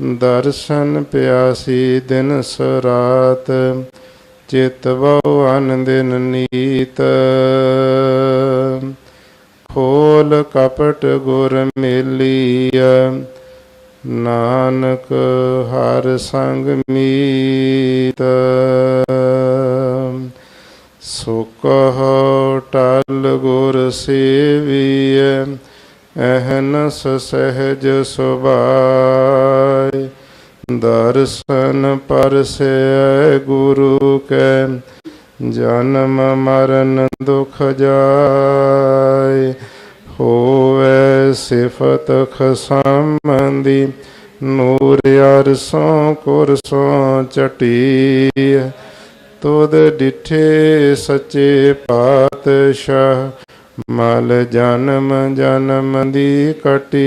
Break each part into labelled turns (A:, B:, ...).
A: ਦਰਸ਼ਨ ਪਿਆਸੀ ਦਿਨ ਸਰਾਤ, ਚਿਤ ਅਨ ਦਿਨ ਨੀਤ। ਖੋਲ ਕਪਟ ਗੁਰ ਮੇਲੀਆ ਨਾਨਕ ਹਰ ਸੰਗ ਮੀਤ। ਸੁਕਹ ਟਲ ਗੁਰ ਸੇਵੀਐ, ਅਹਨਸ ਸਹਿਜ ਸੁਭਾਇ ਦਰਸ਼ਨ ਪਰਸੈ ਗੁਰੂ ਕੈ, ਜਨਮ ਮਰਨ ਦੁਖ ਜਾਏ। ਹੋਵੇ ਸਿਫਤ ਖਸਮੰਦੀ ਨੂਰ ਅਰਸੋਂ ਕੁਰਸੋਂ ਚਟੀ ਤੁਧ ਡਿਠੇ ਸੱਚੇ ਪਾਤਸ਼ਾਹ, ਮਲ ਜਨਮ ਜਨਮ ਦੀ ਕਟੀ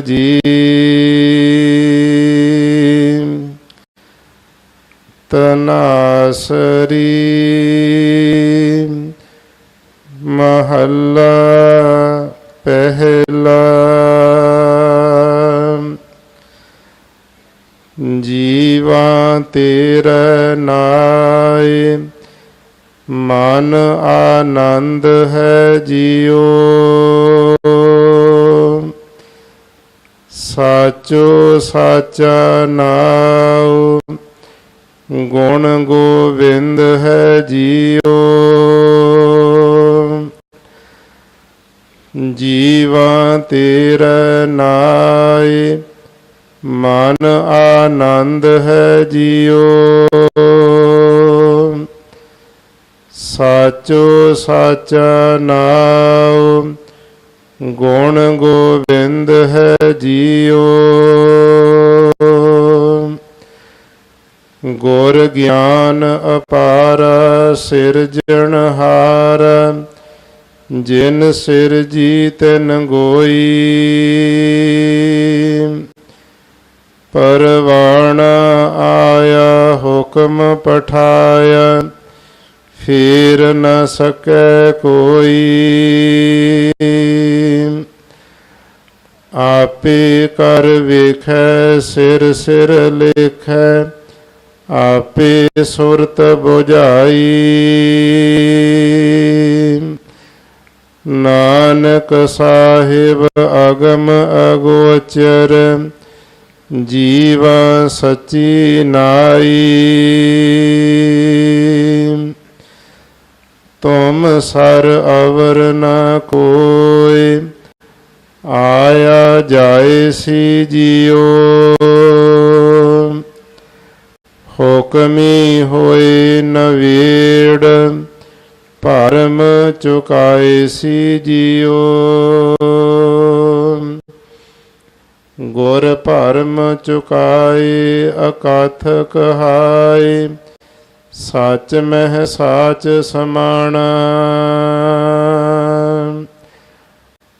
A: ਜੀ। ਤਨਾਸਰੀ ਮਹੱਲਾ ਪਹਿਲਾ। ਜੀਵਾਂ ਤੇਰੇ ਨਾਏ ਮਨ ਆਨੰਦ ਹੈ ਜੀਓ ਸਾਚੋ ਸਾਚਾ ਨਾਉ। ਗੁਣ ਗੋਬਿੰਦ ਹੈ ਜੀਓ ਜੀਵਾਂ ਤੇਰੇ ਨਾਏ, ਮਨ ਆਨੰਦ ਹੈ ਜੀਓ ਸਾਚੋ ਸਾਚਾ ਨਾਉ। ਗੁਣ ਗੋਬਿੰਦ ਹੈ ਜੀਓ। ਗੁਰ ਗਿਆਨ ਅਪਾਰ ਸਿਰਜਣਹਾਰ ਜਿਨ ਸਿਰ ਜੀਤਨ ਗੋਈ ਪਰਵਾਣ ਆਇਆ ਹੁਕਮ ਪਠਾਇਆ, ਫੇਰ ਨ ਸਕੈ ਕੋਈ। ਆਪੇ ਕਰ ਵੇਖੈ, ਸਿਰ ਸਿਰ ਲੇਖੈ, ਆਪੇ ਸੁਰਤ 부ਝਾਈ ਨਾਨਕ ਸਾਹਿਬ ਅਗਮ ਅਗੋਚਰ, ਜੀਵਾ ਸਚੀ ਨਾਈ। ਤੁਮ ਸਰ ਅਵਰ ਨਾ ਕੋਇ ਆਇਆ ਜਾਏ ਸੀ ਜਿਉ ਹੁਕਮੀ ਹੋਏ ਨਵੇੜ ਭਰਮ ਚੁਕਾਏ ਸੀ ਜਿਉ ਗੁਰ ਭਰਮ ਚੁਕਾਏ, ਅਕਥ ਕਹਾਏ, ਸੱਚ ਮਹਿ ਸਾਚ ਸਮਾਣਾ।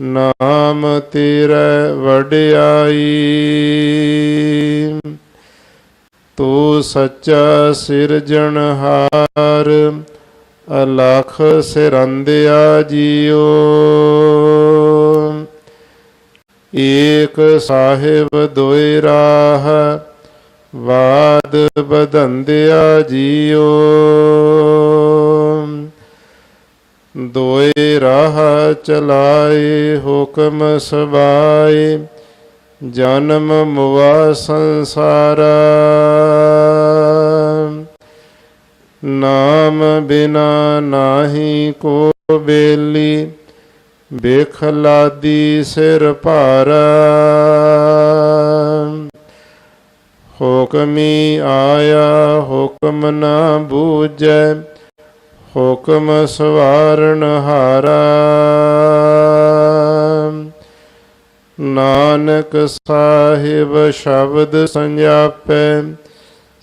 A: ਨਾਮ ਤੇਰਾ ਵਡਿਆਈ। ਤੂੰ ਸੱਚਾ ਸਿਰਜਣਹਾਰ ਅਲਖ ਸਿਰੰਦਿਆ ਜੀਓ। ਏਕ ਸਾਹਿਬ ਦੋਇ ਰਾਹ, ਵਾਦ ਬਦੰਦਿਆ ਜੀਓ। ਦੋਏ ਰਾਹ ਚਲਾਏ, ਹੁਕਮ ਸਵਾਏ, ਜਨਮ ਮੁਆ ਸੰਸਾਰਾ। ਨਾਮ ਬਿਨਾ ਨਾਹੀ ਕੋ ਬੇਲੀ, ਬੇਖਲਾਦੀ ਸਿਰ ਭਾਰਾ। ਹੁਕਮੀ ਆਇਆ, ਹੁਕਮ ਨਾ ਬੂਝੈ ਹੁਕਮ ਸਵਾਰਨ ਹਾਰਾ। ਨਾਨਕ ਸਾਹਿਬ ਸ਼ਬਦ ਸੰਜਾਪੈ,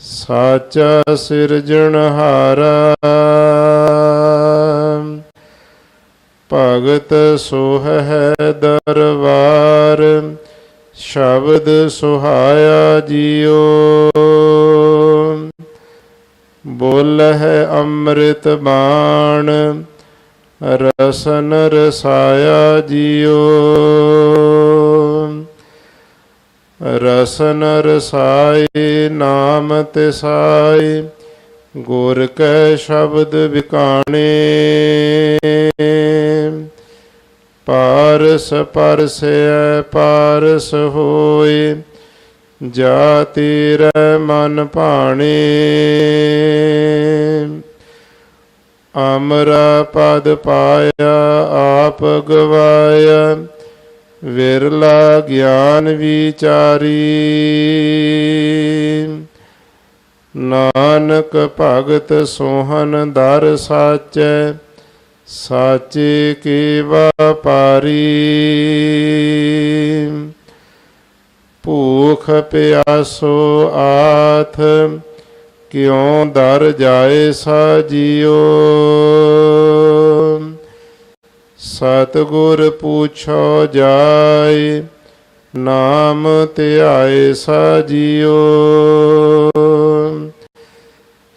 A: ਸਾਚਾ ਸਿਰਜਣਹਾਰਾ ਭਗਤ ਸੋਹ ਹੈ ਦਰਬਾਰ, ਸ਼ਬਦ ਸੁਹਾਇਆ ਜੀਓ। ਬੋਲ ਹੈ ਅੰਮ੍ਰਿਤ ਬਾਣ ਰਸਨ ਰਸਾਇਆ ਜੀਓ। ਰਸਨ ਰਸਾਏ ਨਾਮ ਤਿਸਾਏ, ਗੁਰ ਕੈ ਸ਼ਬਦ ਵਿਕਾਣੇ। ਪਾਰਸ ਪਰਸੈ ਪਾਰਸ ਹੋਏ ਜਾ ਤੇਰੇ ਮਨ ਭਾਣੇ। ਅਮਰਾ ਪਦ ਪਾਇਆ, ਆਪ ਗਵਾਇਆ। ਵਿਰਲਾ ਗਿਆਨ ਵਿਚਾਰੀ। ਨਾਨਕ ਭਗਤ ਸੋਹਨ ਦਰ ਸਾਚੈ, ਸਾਚੇ ਕੀ ਵਪਾਰੀ। ਭੂਖ ਪਿਆਸੋ ਆਥ, ਕਿਉ ਦਰ ਜਾਏ ਸਾਜੀਓ ਸਤਗੁਰ ਪੁੱਛੋ ਜਾਏ, ਨਾਮ ਧਿਆਏ ਸਾਜੀਓ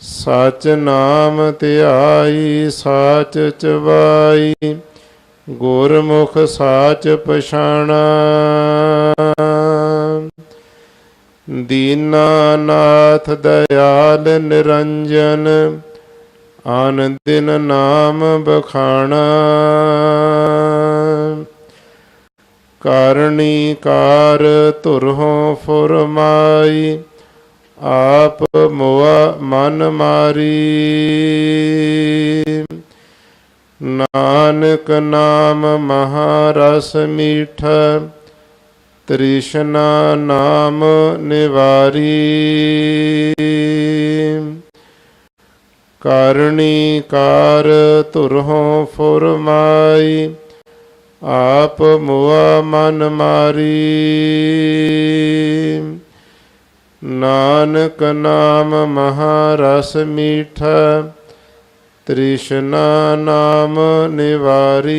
A: ਸਚ ਨਾਮ ਧਿਆਈ, ਸਾਚ ਚਵਾਈ, ਗੁਰਮੁਖ ਸਾਚ ਪਛਾਣਾ। ਦੀਨਾਨਾਥ ਦਇਆਲ ਨਿਰੰਜਨ ਆਨ ਦਿਨ ਨਾਮ ਬਖਾਣਾ। ਕਾਰਣੀ ਕਾਰ ਧੁਰਹੋਂ ਫੁਰਮਾਈ, ਆਪ ਮੋਆ ਮਨ ਮਾਰੀ। ਨਾਨਕ ਨਾਮ ਮਹਾਰਸ ਮੀਠਾ ਤ੍ਰਿਸ਼ਨਾ ਨਾਮ ਨਿਵਾਰੀ। ਕਾਰਣੀ ਕਾਰ ਧੁਰਹੋਂ ਫੁਰਮਾਈ, ਆਪ ਮੁਆ ਮਨ ਮਾਰੀ। ਨਾਨਕ ਨਾਮ ਮਹਾਰਸ ਮੀਠਾ, ਤ੍ਰਿਸ਼ਨਾ ਨਾਮ ਨਿਵਾਰੀ।